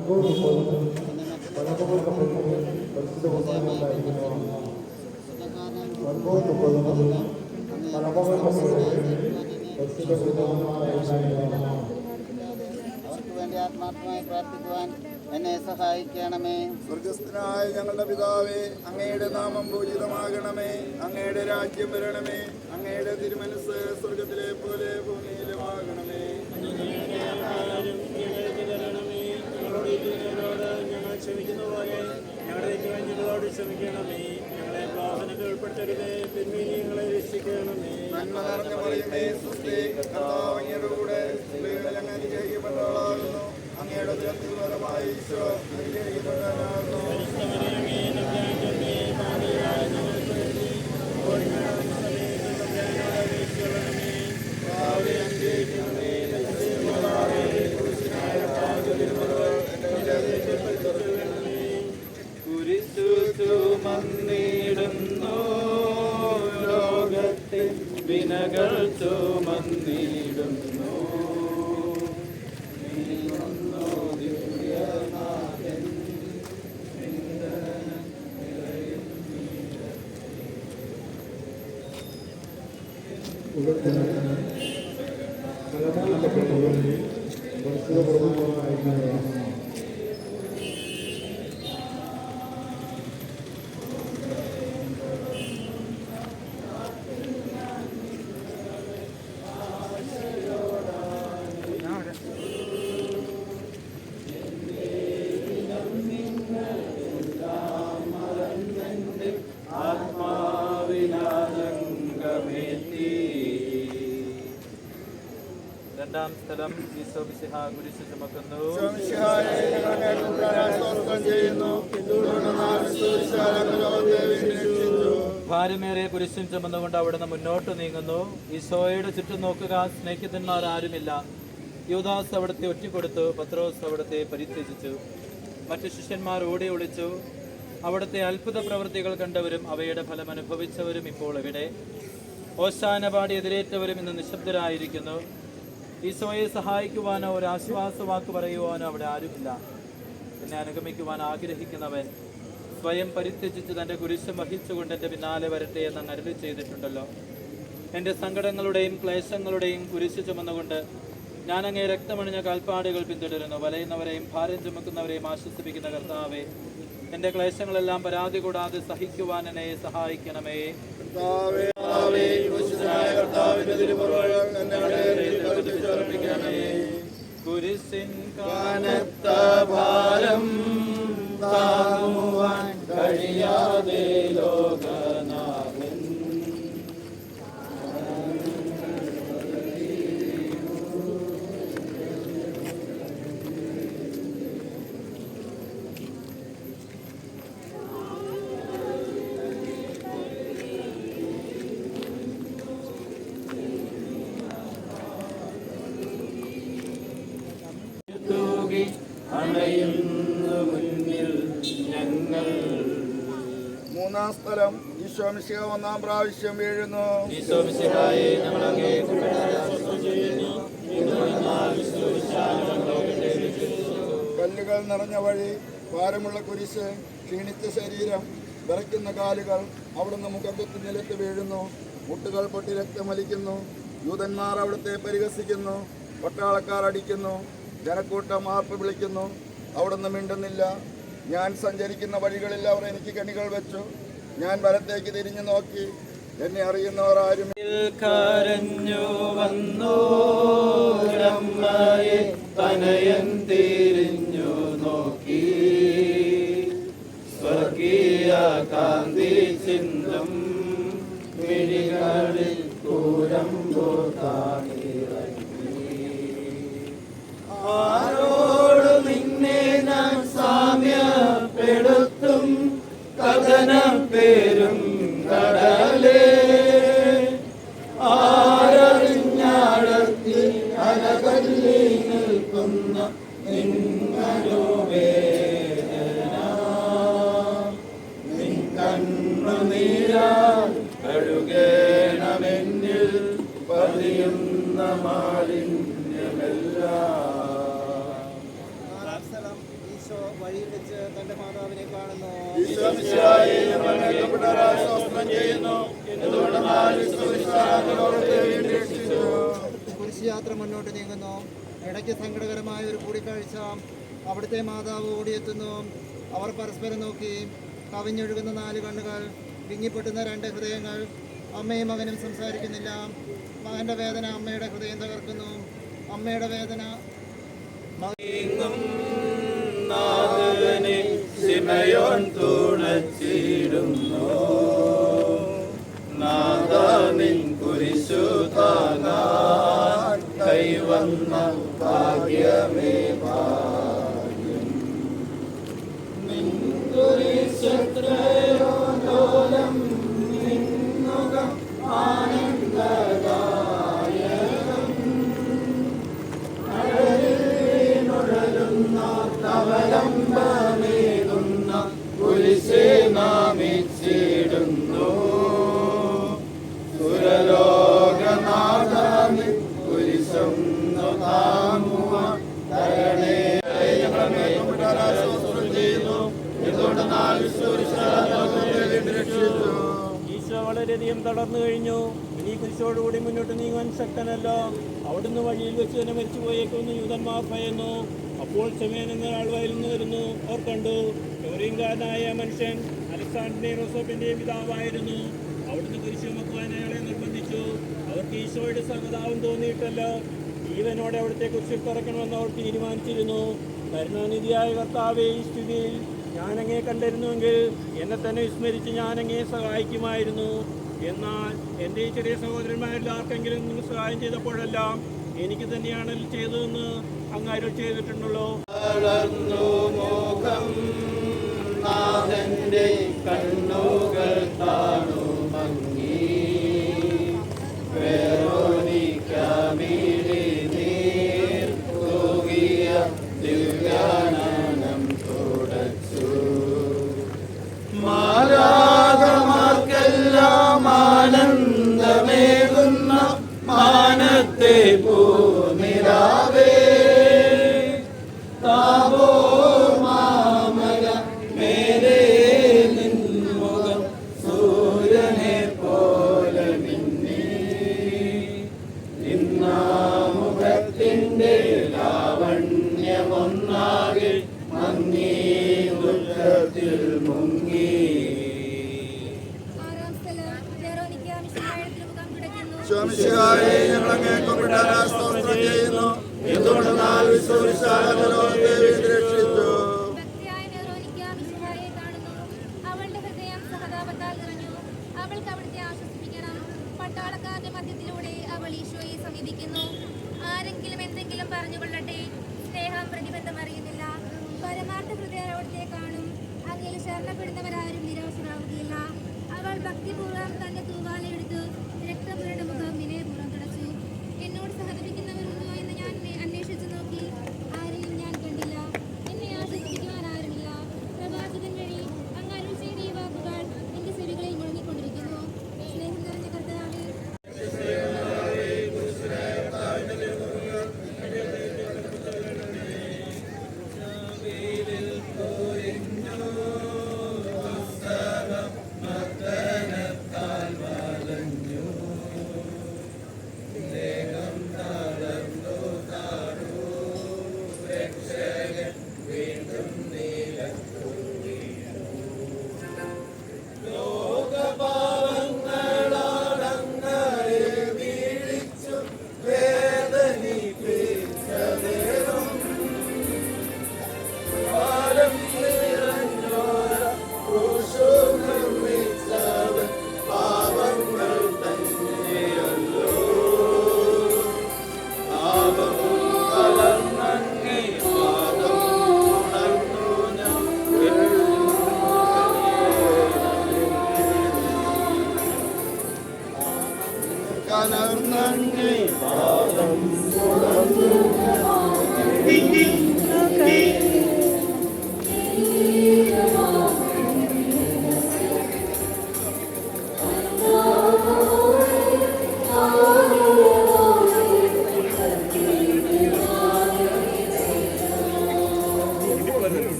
മുൻപോട്ട് പോകുന്നു പലപ്പോഴും പരിശുദ്ധ കുർബാനയുണ്ടായിരിക്കുന്നു മുൻപോട്ട് പോകുന്നതിന് പലപ്പോഴും പരിശുദ്ധ കുർബാനയുണ്ടായിരിക്കുന്നു അവർക്ക് വേണ്ടി ആത്മാർത്ഥമായി പ്രാർത്ഥിക്കുവാൻ എന്നെ സഹായിക്കണമേ. സ്വർഗസ്ഥനായ ഞങ്ങളുടെ പിതാവേ അങ്ങയുടെ നാമം പൂജിതമാകണമേ. അങ്ങയുടെ രാജ്യം വരണമേ. അങ്ങയുടെ തിരുമനസ് സ്വർഗത്തിലെ പോലെ ഭൂമിയിലുമാകണമേ ക്ഷമിക്കുന്ന പോലെ ഞങ്ങളുടെ തെറ്റുകളോട് ക്ഷമിക്കണമേ ഞങ്ങളെ വാഹനത്തിൽ ഉൾപ്പെടുത്തരുതേ. പിന്നീട് ഞങ്ങളെ രക്ഷിക്കണമേ നന്മ നിറഞ്ഞ മറിയമേ സുസ്ഥി കർത്താവ് അങ്ങയുടെ കൂടെ അനുഗ്രഹിക്കപ്പെട്ടവളാകുന്നു അങ്ങയുടെ ഉദരത്തിൽ ഈശോ അനുഗ്രഹിക്കപ്പെട്ടവനാകുന്നു സ്ഥലം ഈശോ കുരിശ് ചുമക്കുന്നു. ഭാരമേറിയ കുരിശും ചുമന്നുകൊണ്ട് അവിടുന്ന് മുന്നോട്ട് നീങ്ങുന്നു. ഈശോയുടെ ചുറ്റും നോക്കുക സ്നേഹിതന്മാർ ആരുമില്ല. യുവദാസ് അവിടുത്തെ ഒറ്റിക്കൊടുത്തു പത്രോസ് അവിടുത്തെ പരിത്യജിച്ചു. മറ്റു ശിഷ്യന്മാർ ഓടി ഒളിച്ചു. അവിടുത്തെ അത്ഭുത പ്രവൃത്തികൾ കണ്ടവരും അവയുടെ ഫലം അനുഭവിച്ചവരും ഇപ്പോൾ ഇവിടെ. ഓശാന പാടി എതിരേറ്റവരും ഇന്ന് നിശബ്ദരായിരിക്കുന്നു. ഈശോയെ സഹായിക്കുവാനോ ഒരു ആശ്വാസ വാക്ക് പറയുവാനോ അവിടെ ആരുമില്ല. എന്നെ അനുഗമിക്കുവാൻ ആഗ്രഹിക്കുന്നവൻ സ്വയം പരിത്യജിച്ച് തന്റെ കുരിശം വഹിച്ചുകൊണ്ട് എന്റെ പിന്നാലെ വരട്ടെ എന്ന് അരുളി ചെയ്തിട്ടുണ്ടല്ലോ. എന്റെ സങ്കടങ്ങളുടെയും ക്ലേശങ്ങളുടെയും കുരിശ് ചുമന്നുകൊണ്ട് ഞാൻ അങ്ങേ രക്തമണിഞ്ഞ കാൽപ്പാടുകൾ പിന്തുടരുന്നു. വലയുന്നവരെയും ഭാരം ചുമക്കുന്നവരെയും ആശ്വസിപ്പിക്കുന്ന കർത്താവെ എന്റെ ക്ലേശങ്ങളെല്ലാം പരാതി കൂടാതെ സഹിക്കുവാൻ എന്നെ സഹായിക്കണമേ. കുരിശിൻ കനത്ത ഭാരം താങ്ങുവാൻ കഴിയാതെ ലോകനാഥൻ സ്ഥലം ഈശോ മിശിഹ ഒന്നാം പ്രാവശ്യം വീഴുന്നു. കല്ലുകൾ നിറഞ്ഞ വഴി ഭാരമുള്ള കുരിശ് ക്ഷീണിച്ച ശരീരം വിറയ്ക്കുന്ന കാലുകൾ അവിടുന്ന് മുഖത്തു നിലത്ത് വീഴുന്നു. മുട്ടുകൾ പൊട്ടി രക്തമലിക്കുന്നു. യൂതന്മാർ അവിടുത്തെ പരിഹസിക്കുന്നു. പട്ടാളക്കാർ അടിക്കുന്നു. ജനക്കൂട്ടം ആർപ്പ് വിളിക്കുന്നു. അവിടുന്ന് മിണ്ടുന്നില്ല. ഞാൻ സഞ്ചരിക്കുന്ന വഴികളിൽ അവർ എനിക്ക് കണികൾ വെച്ചു. ഞാൻ വലത്തേക്ക് തിരിഞ്ഞു നോക്കി. എന്നെ അറിയുന്നവർ ആരും കരഞ്ഞു വന്നോരമ്മയെ തനയൻ തിരിഞ്ഞു നോക്കി. സ്വർഗീയ കാന്തി ചിന്തും മിഴികളിൽ കൂരമ്പോ ആരോടും നിന്നെ നാം സാമ്യപ്പെടുത്തും? കഥനം Peace. വീണ്ടും രക്ഷിച്ചു. കുരിശുയാത്ര മുന്നോട്ട് നീങ്ങുന്നു. ഇടയ്ക്ക് സങ്കടകരമായ ഒരു കൂടിക്കാഴ്ച അവിടുത്തെ മാതാവ് ഓടിയെത്തുന്നു. അവർ പരസ്പരം നോക്കി കവിഞ്ഞൊഴുകുന്ന നാല് കണ്ണുകൾ വിങ്ങിപ്പൊട്ടുന്ന രണ്ട് ഹൃദയങ്ങൾ. അമ്മയും മകനും സംസാരിക്കുന്നില്ല. മകന്റെ വേദന അമ്മയുടെ ഹൃദയം തകർക്കുന്നു. അമ്മയുടെ വേദന നാഥനെ സിമയോൻ തുണച്ചിടുന്നു. ഭയന്നു അപ്പോൾ ചെമേൻ എന്ന ആൾ വയലിൽ നിന്ന് വരുന്നു. അവർ കണ്ടു. ഗൗരീങ്കാരനായ മനുഷ്യൻ അലക്സാണ്ടറിന്റെയും റോസോപ്പിന്റെയും പിതാവായിരുന്നു. അവിടുന്ന് കൃഷിമക്കുവാൻ അയാളെ നിർബന്ധിച്ചു. അവർക്ക് ഈശോയുടെ സഹതാപം തോന്നിയിട്ടല്ല. ജീവനോടെ അവിടുത്തെ കുറിച്ച് തുറക്കണമെന്ന് അവർ തീരുമാനിച്ചിരുന്നു. കരുണാനിധിയായ കർത്താവെ ഈ സ്ഥിതിയിൽ ഞാനങ്ങേ കണ്ടിരുന്നുവെങ്കിൽ എന്നെ തന്നെ വിസ്മരിച്ച് ഞാനങ്ങേ സഹായിക്കുമായിരുന്നു. എന്നാൽ എന്റെ ഈ ചെറിയ സഹോദരന്മാരിൽ ആർക്കെങ്കിലും നിങ്ങൾ സഹായം ചെയ്തപ്പോഴെല്ലാം എനിക്ക് തന്നെയാണ് ചെയ്തതെന്ന് അങ്ങാരും ചെയ്തിട്ടുണ്ടല്ലോ. കണ്ണുകൾ താണു.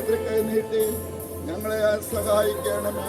ദൈവത്തിൽ കൈനീട്ടി ഞങ്ങളെ സഹായിക്കണമേ.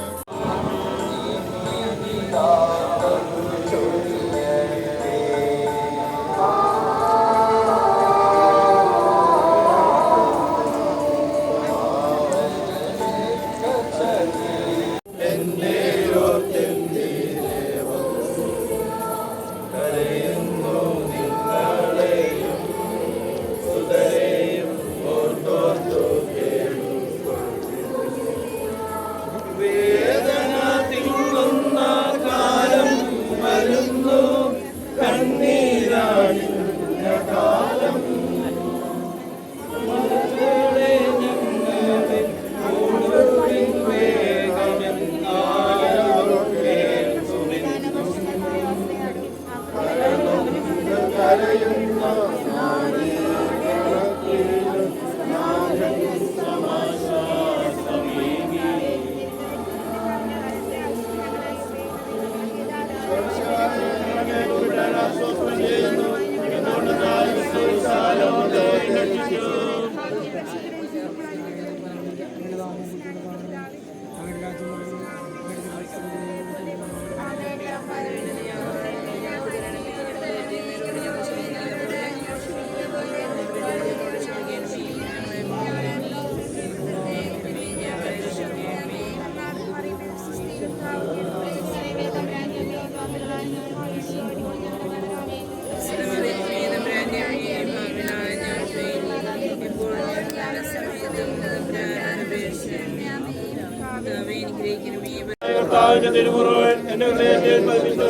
Hallelujah. കർത്താവിന്റെ തിരുമുറവൻ എന്റെ ഹൃദയത്തിൽ പതിപ്പിച്ചു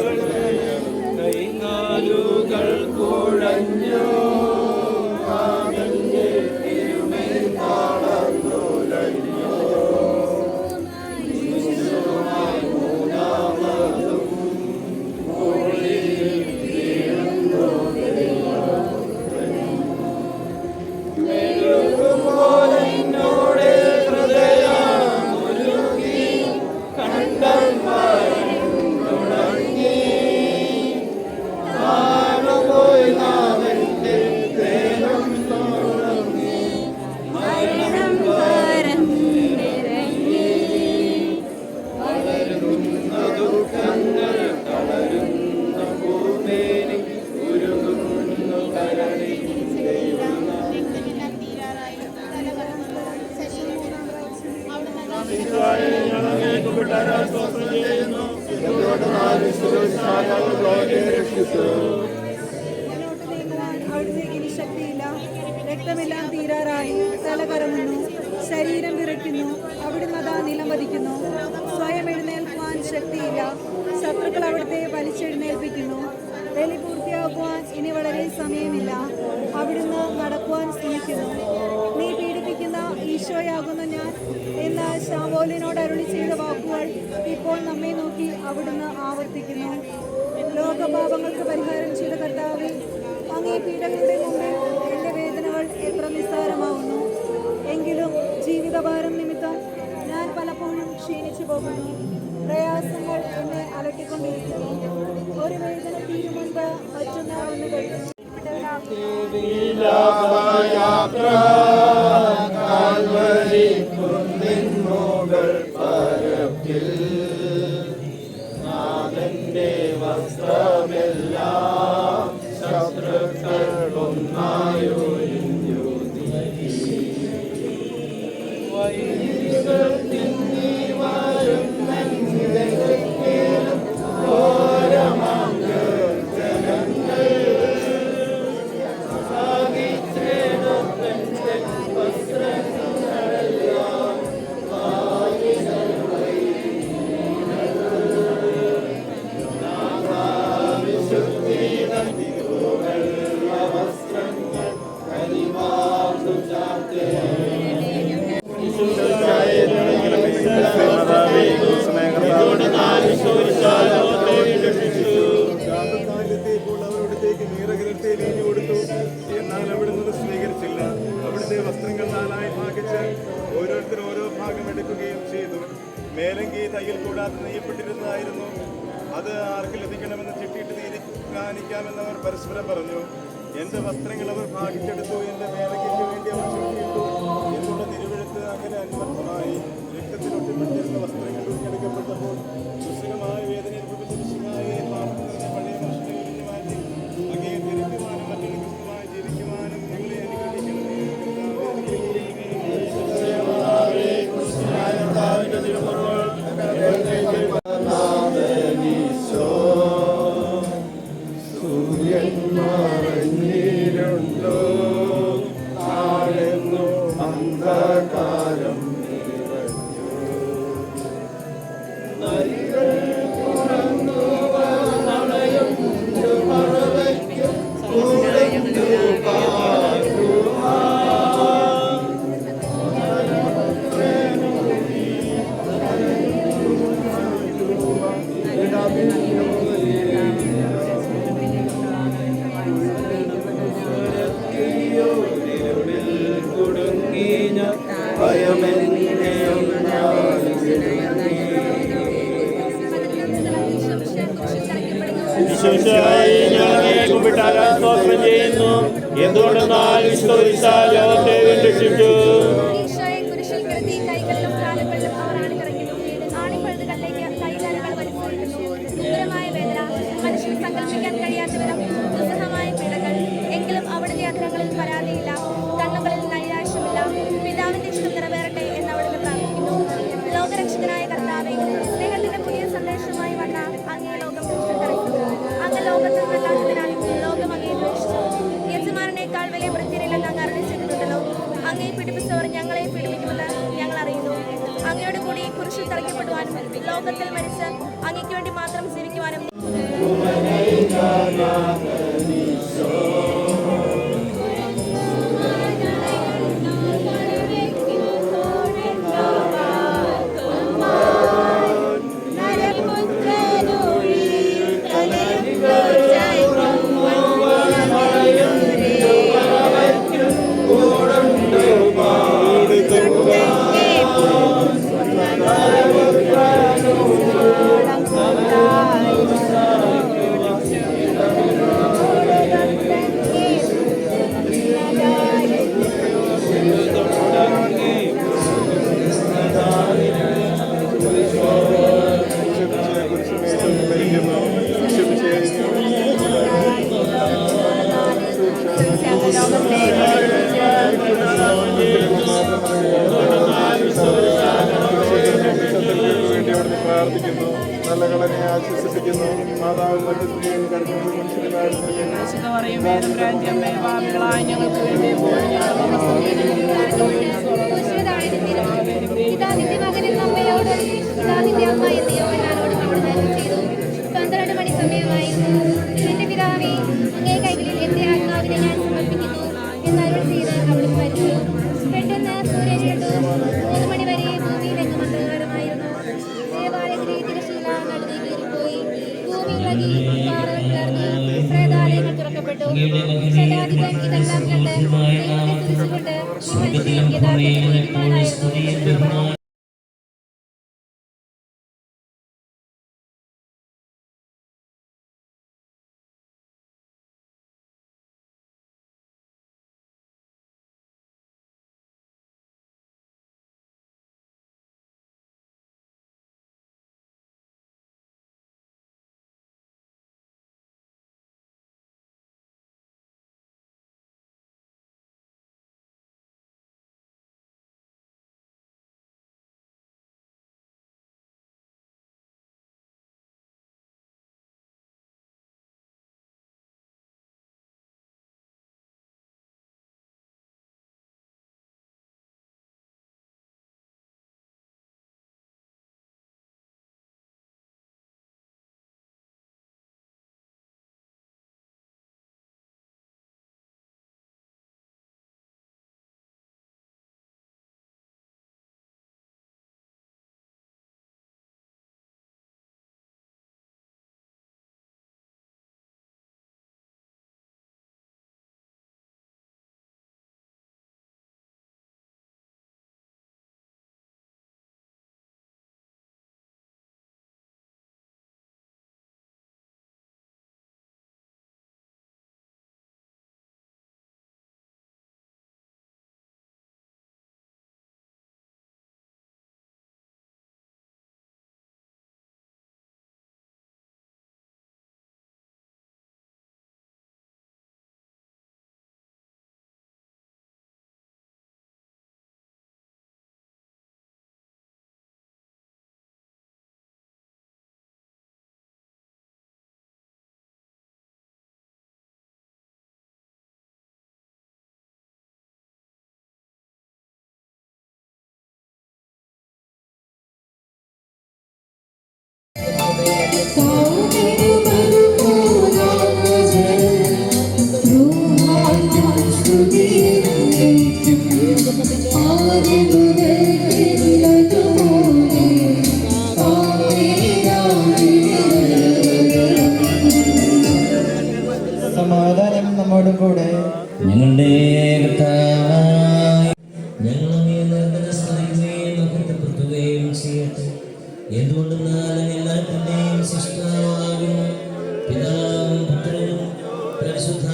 കൈകാലുകൾ കുഴഞ്ഞു. എപ്പോഴും ക്ഷീണിച്ചു പോകുന്നു. പ്രയാസങ്ങൾ എന്നെ അലട്ടിക്കൊണ്ടിരിക്കുന്നു. ഒരു വേദന തീരുമുണ്ട് മറ്റൊന്ന് ഒന്ന് കഴിയും കുമ്പിട്ട് ആരാധന ചെയ്യുന്നു. എന്തുകൊണ്ടെന്നാൽ വിശ്വസിച്ചാൽ ലോകത്തെ രക്ഷിച്ചു പ്രതാപനായി ലോകം അങ്ങേ ദ്വേഷിച്ചു യജമാനേക്കാൾ വലിയ വൃത്തിയിലില്ലെന്ന് അങ്ങ് അറിയിച്ചിട്ടുണ്ടല്ലോ അങ്ങേ പിടിപ്പിച്ചവർ ഞങ്ങളെ പീഡിപ്പിക്കുമെന്ന് ഞങ്ങൾ അറിയുന്നു. അങ്ങയോട് കൂടി കുരിശിൽ തറയ്ക്കപ്പെടുവാനും ലോകത്തിൽ മരിച്ച് അങ്ങയ്ക്ക് വേണ്ടി മാത്രം ജീവിക്കുവാനും പരിശുദ്ധ പറയുമേ പ്രാജ്യമേ ഭാവികളായി ഞങ്ങൾക്ക് വേണ്ടി ഇപ്പോൾ ഞങ്ങളുടെ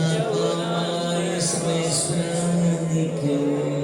Shabbat, Shabbat, Shabbat,